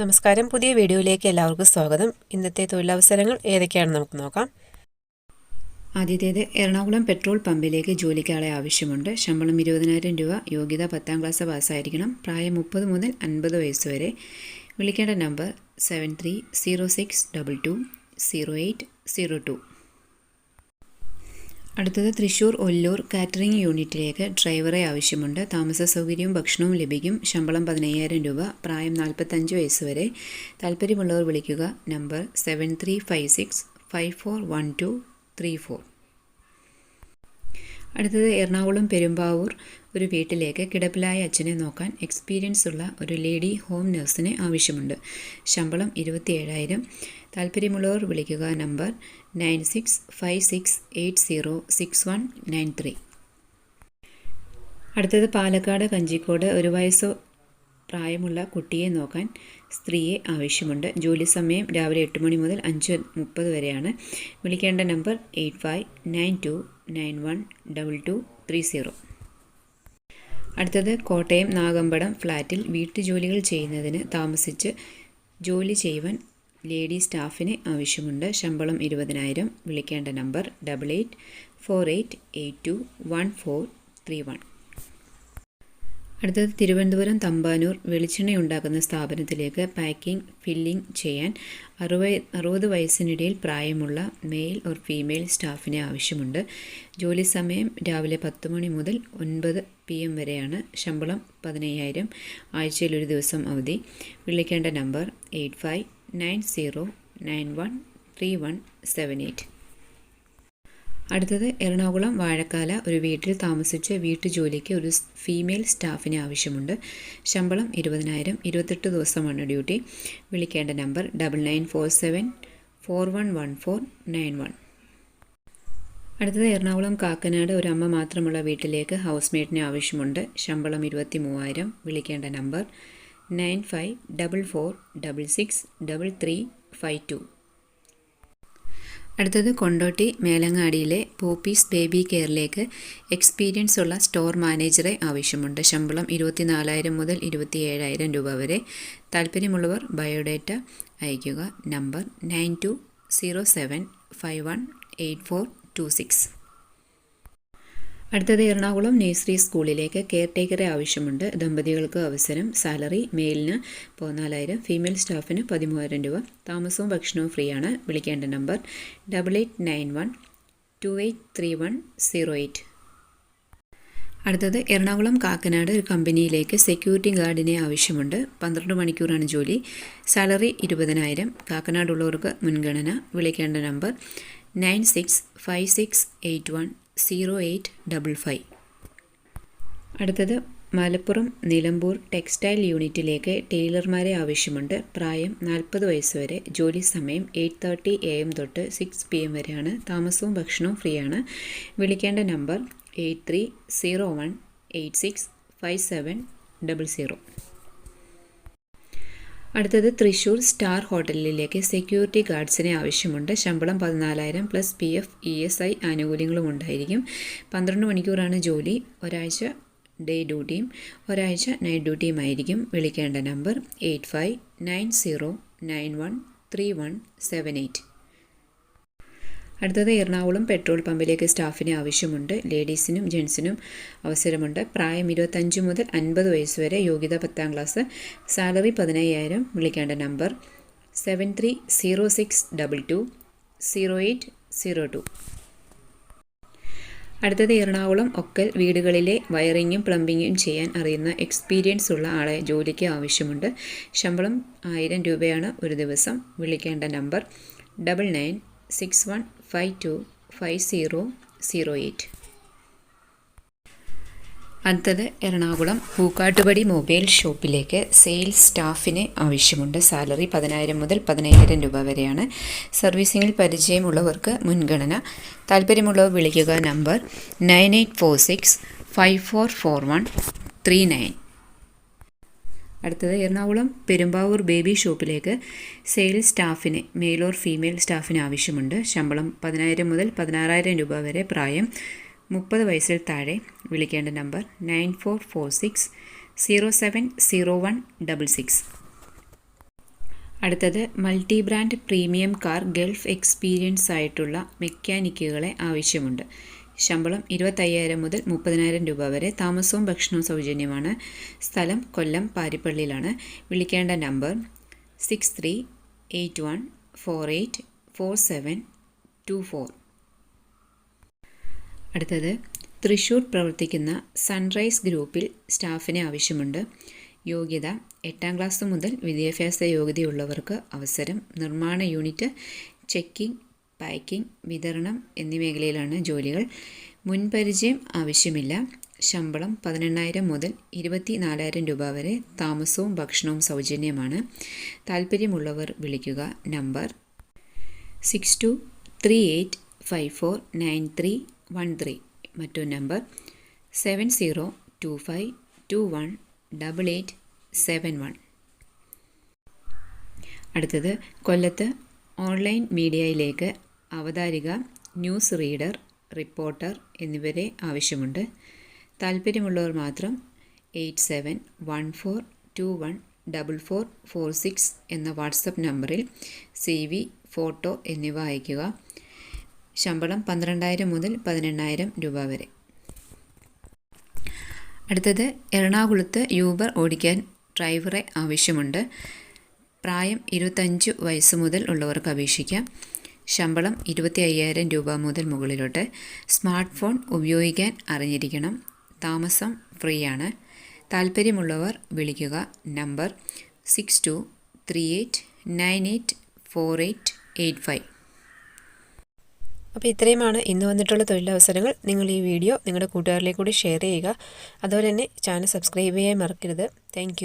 നമസ്കാരം. പുതിയ വീഡിയോയിലേക്ക് എല്ലാവർക്കും സ്വാഗതം. ഇന്നത്തെ തൊഴിലവസരങ്ങൾ ഏതൊക്കെയാണെന്ന് നമുക്ക് നോക്കാം. ആദ്യത്തേത് എറണാകുളം പെട്രോൾ പമ്പിലേക്ക് ജോലിക്കാളെ ആവശ്യമുണ്ട്. ശമ്പളം ഇരുപതിനായിരം രൂപ യോഗ്യത പത്താം ക്ലാസ് പാസ്സായിരിക്കണം. പ്രായം മുപ്പത് മുതൽ അൻപത് വയസ്സ് വരെ. വിളിക്കേണ്ട number seven three zero six double two zero eight zero two. അടുത്തത് തൃശ്ശൂർ ഒല്ലൂർ കാറ്ററിംഗ് യൂണിറ്റിലേക്ക് ഡ്രൈവറെ ആവശ്യമുണ്ട്. താമസ സൗകര്യവും ഭക്ഷണവും ലഭിക്കും. ശമ്പളം പതിനയ്യായിരം രൂപ. പ്രായം നാൽപ്പത്തഞ്ച് വയസ്സ് വരെ. താല്പര്യമുള്ളവർ വിളിക്കുക. Number seven three five six five four one two three four അടുത്തത് എറണാകുളം പെരുമ്പാവൂർ. ഒരു വീട്ടിലേക്ക് കിടപ്പിലായ അച്ഛനെ നോക്കാൻ എക്സ്പീരിയൻസ് ഉള്ള ഒരു ലേഡി ഹോം നഴ്സിനെ ആവശ്യമുണ്ട്. ശമ്പളം ഇരുപത്തി ഏഴായിരം താല്പര്യമുള്ളവർ വിളിക്കുക. Number nine six five six eight zero six one nine three. അടുത്തത് പാലക്കാട് കഞ്ചിക്കോട്. ഒരു വയസ്സോ പ്രായമുള്ള കുട്ടിയെ നോക്കാൻ സ്ത്രീയെ ആവശ്യമുണ്ട്. ജോലി സമയം രാവിലെ എട്ട് മണി മുതൽ അഞ്ച് മുപ്പത് വരെയാണ്. വിളിക്കേണ്ട number eight five nine two nine one double two three zero. അടുത്തത് കോട്ടയം നാഗമ്പടം ഫ്ലാറ്റിൽ വീട്ടുജോലികൾ ചെയ്യുന്നതിന് താമസിച്ച് ജോലി ചെയ്യുവാൻ ലേഡി സ്റ്റാഫിന് ആവശ്യമുണ്ട്. ശമ്പളം ഇരുപതിനായിരം. വിളിക്കേണ്ട number double eight four eight eight two one four three one. അടുത്തത് തിരുവനന്തപുരം തമ്പാനൂർ വെളിച്ചെണ്ണ ഉണ്ടാക്കുന്ന സ്ഥാപനത്തിലേക്ക് പാക്കിംഗ് ഫില്ലിംഗ് ചെയ്യാൻ അറുപത് അറുപത് വയസ്സിനിടയിൽ പ്രായമുള്ള മെയിൽ ഓർ ഫീമെയിൽ സ്റ്റാഫിനെ ആവശ്യമുണ്ട്. ജോലി സമയം രാവിലെ പത്ത് മണി മുതൽ ഒൻപത് പി എം വരെയാണ്. ശമ്പളം പതിനയ്യായിരം. ആഴ്ചയിൽ ഒരു ദിവസം അവധി. വിളിക്കേണ്ട number eight five nine zero nine one three one seven eight. അടുത്തത് എറണാകുളം വാഴക്കാല ഒരു വീട്ടിൽ താമസിച്ച് വീട്ടുജോലിക്ക് ഒരു ഫീമെയിൽ സ്റ്റാഫിന് ആവശ്യമുണ്ട്. ശമ്പളം ഇരുപതിനായിരം ഇരുപത്തെട്ട് ദിവസമാണ് ഡ്യൂട്ടി. വിളിക്കേണ്ട number double nine four seven four one one four nine one. അടുത്തത് എറണാകുളം കാക്കനാട് ഒരു അമ്മ മാത്രമുള്ള വീട്ടിലേക്ക് ഹൗസ് മേറ്റിന് ആവശ്യമുണ്ട്. ശമ്പളം ഇരുപത്തി മൂവായിരം വിളിക്കേണ്ട number nine five double four double six double three five two. അടുത്തത് കൊണ്ടോട്ടി മേലങ്ങാടിയിലെ പോപ്പീസ് ബേബി കെയറിലേക്ക് എക്സ്പീരിയൻസ് ഉള്ള സ്റ്റോർ മാനേജറെ ആവശ്യമുണ്ട്. ശമ്പളം ഇരുപത്തിനാലായിരം മുതൽ ഇരുപത്തി ഏഴായിരം രൂപ വരെ. താല്പര്യമുള്ളവർ ബയോഡേറ്റ അയയ്ക്കുക. Number nine two zero seven five one eight four two six. അടുത്തത് എറണാകുളം നേഴ്സറി സ്കൂളിലേക്ക് കെയർ ടേക്കറെ ആവശ്യമുണ്ട്. ദമ്പതികൾക്ക് അവസരം സാലറി മെയിലിന് പതിനാലായിരം ഫീമെയിൽ സ്റ്റാഫിന് പതിമൂവായിരം രൂപ. താമസവും ഭക്ഷണവും ഫ്രീ ആണ് വിളിക്കേണ്ട number double eight nine one two eight three one zero eight. അടുത്തത് എറണാകുളം കാക്കനാട് ഒരു കമ്പനിയിലേക്ക് സെക്യൂരിറ്റി ഗാർഡിനെ ആവശ്യമുണ്ട്. പന്ത്രണ്ട് മണിക്കൂറാണ് ജോലി. സാലറി ഇരുപതിനായിരം. കാക്കനാടുള്ളവർക്ക് മുൻഗണന. വിളിക്കേണ്ട number nine six five six eight one zero eight double five അടുത്തത് മലപ്പുറം നിലമ്പൂർ ടെക്സ്റ്റൈൽ യൂണിറ്റിലേക്ക് ടൈലർമാരെ ആവശ്യമുണ്ട്. പ്രായം നാൽപ്പത് വയസ്സ് വരെ. ജോലി സമയം എയ്റ്റ് തേർട്ടി എ എം തൊട്ട് സിക്സ് പി എം വരെയാണ്. താമസവും ഭക്ഷണവും ഫ്രീ ആണ് വിളിക്കേണ്ട number eight three zero one eight six five seven double zero. അടുത്തത് തൃശ്ശൂർ സ്റ്റാർ ഹോട്ടലിലേക്ക് സെക്യൂരിറ്റി ഗാർഡ്സിനെ ആവശ്യമുണ്ട്. ശമ്പളം പതിനാലായിരം plus P F E S I ആനുകൂല്യങ്ങളും ഉണ്ടായിരിക്കും. പന്ത്രണ്ട് മണിക്കൂറാണ് ജോലി. ഒരാഴ്ച ഡേ ഡ്യൂട്ടിയും ഒരാഴ്ച നൈറ്റ് ഡ്യൂട്ടിയും ആയിരിക്കും വിളിക്കേണ്ട number eight five nine zero nine one three one seven eight. അടുത്തത് എറണാകുളം പെട്രോൾ പമ്പിലേക്ക് സ്റ്റാഫിനെ ആവശ്യമുണ്ട്. ലേഡീസിനും ജെൻസിനും അവസരമുണ്ട്. പ്രായം ഇരുപത്തഞ്ച് മുതൽ അൻപത് വയസ്സ് വരെ യോഗ്യത പത്താം ക്ലാസ്. സാലറി പതിനയ്യായിരം. വിളിക്കേണ്ട number seven three zero six double two zero eight zero two. അടുത്തത് എറണാകുളം ഒക്കൽ വീടുകളിലെ വയറിങ്ങും പ്ലംബിങ്ങും ചെയ്യാൻ അറിയുന്ന എക്സ്പീരിയൻസ് ഉള്ള ആളെ ജോലിക്ക് ആവശ്യമുണ്ട്. ശമ്പളം ആയിരം രൂപയാണ് ഒരു ദിവസം. വിളിക്കേണ്ട number double nine six one five two five zero zero eight അടുത്തത് എറണാകുളം പൂക്കാട്ടുപടി മൊബൈൽ ഷോപ്പിലേക്ക് സെയിൽസ് സ്റ്റാഫിന് ആവശ്യമുണ്ട്. സാലറി പതിനായിരം മുതൽ പതിനയ്യായിരം രൂപ വരെയാണ്. സർവീസിങ്ങിൽ പരിചയമുള്ളവർക്ക് മുൻഗണന. താല്പര്യമുള്ളവർ വിളിക്കുക. Number nine eight four six five four four one three nine അടുത്തത് എറണാകുളം പെരുമ്പാവൂർ ബേബി ഷോപ്പിലേക്ക് സെയിൽസ് സ്റ്റാഫിന് മെയിൽ ഓർ ഫീമെയിൽ സ്റ്റാഫിന് ആവശ്യമുണ്ട്. ശമ്പളം പതിനായിരം മുതൽ പതിനാറായിരം രൂപ വരെ പ്രായം മുപ്പത് വയസ്സിൽ താഴെ. വിളിക്കേണ്ട number nine four four six zero seven zero one double six. അടുത്തത് multi brand premium car Gulf experience ആയിട്ടുള്ള മെക്കാനിക്കുകളെ ആവശ്യമുണ്ട്. ശമ്പളം ഇരുപത്തയ്യായിരം മുതൽ മുപ്പതിനായിരം രൂപ വരെ താമസവും ഭക്ഷണവും സൗജന്യമാണ്. സ്ഥലം കൊല്ലം പാരിപ്പള്ളിയിലാണ്. വിളിക്കേണ്ട number six three eight one four eight four seven two four അടുത്തത് തൃശ്ശൂർ പ്രവർത്തിക്കുന്ന സൺറൈസ് ഗ്രൂപ്പിൽ സ്റ്റാഫിനെ ആവശ്യമുണ്ട്. യോഗ്യത എട്ടാം ക്ലാസ് മുതൽ വിദ്യാഭ്യാസ യോഗ്യതയുള്ളവർക്ക് അവസരം നിർമ്മാണ യൂണിറ്റ് ചെക്കിംഗ് പാക്കിംഗ് വിതരണം എന്നീ മേഖലയിലാണ് ജോലികൾ. മുൻപരിചയം ആവശ്യമില്ല. ശമ്പളം പതിനെണ്ണായിരം മുതൽ ഇരുപത്തി നാലായിരം രൂപ വരെ താമസവും ഭക്ഷണവും സൗജന്യമാണ്. താല്പര്യമുള്ളവർ വിളിക്കുക. Number six two three eight five four nine three one three. മറ്റൊരു number seven zero two five two one double eight seven one. അടുത്തത് കൊല്ലത്ത് ഓൺലൈൻ മീഡിയയിലേക്ക് അവതാരിക ന്യൂസ് റീഡർ റിപ്പോർട്ടർ എന്നിവരെ ആവശ്യമുണ്ട്. താല്പര്യമുള്ളവർ മാത്രം eight seven one four two one double four four six എന്ന WhatsApp നമ്പറിൽ സി വി ഫോട്ടോ എന്നിവ അയയ്ക്കുക. ശമ്പളം പന്ത്രണ്ടായിരം മുതൽ പതിനെണ്ണായിരം രൂപ വരെ. അടുത്തത് എറണാകുളത്ത് യൂബർ ഓടിക്കാൻ ഡ്രൈവറെ ആവശ്യമുണ്ട്. പ്രായം ഇരുപത്തഞ്ച് വയസ്സ് മുതൽ ഉള്ളവർക്ക് അപേക്ഷിക്കാം. ശമ്പളം ഇരുപത്തി അയ്യായിരം രൂപ മുതൽ മുകളിലോട്ട്. സ്മാർട്ട് ഫോൺ ഉപയോഗിക്കാൻ അറിഞ്ഞിരിക്കണം. താമസം ഫ്രീ ആണ് താല്പര്യമുള്ളവർ വിളിക്കുക. Number six two three eight nine eight four eight eight five. അപ്പോൾ ഇത്രയുമാണ് ഇന്ന് വന്നിട്ടുള്ള തൊഴിലവസരങ്ങൾ. നിങ്ങൾ ഈ വീഡിയോ നിങ്ങളുടെ കൂട്ടുകാരിലേക്ക് കൂടി ഷെയർ ചെയ്യുക. അതുപോലെ തന്നെ ചാനൽ സബ്സ്ക്രൈബ് ചെയ്യാൻ മറക്കരുത്. താങ്ക്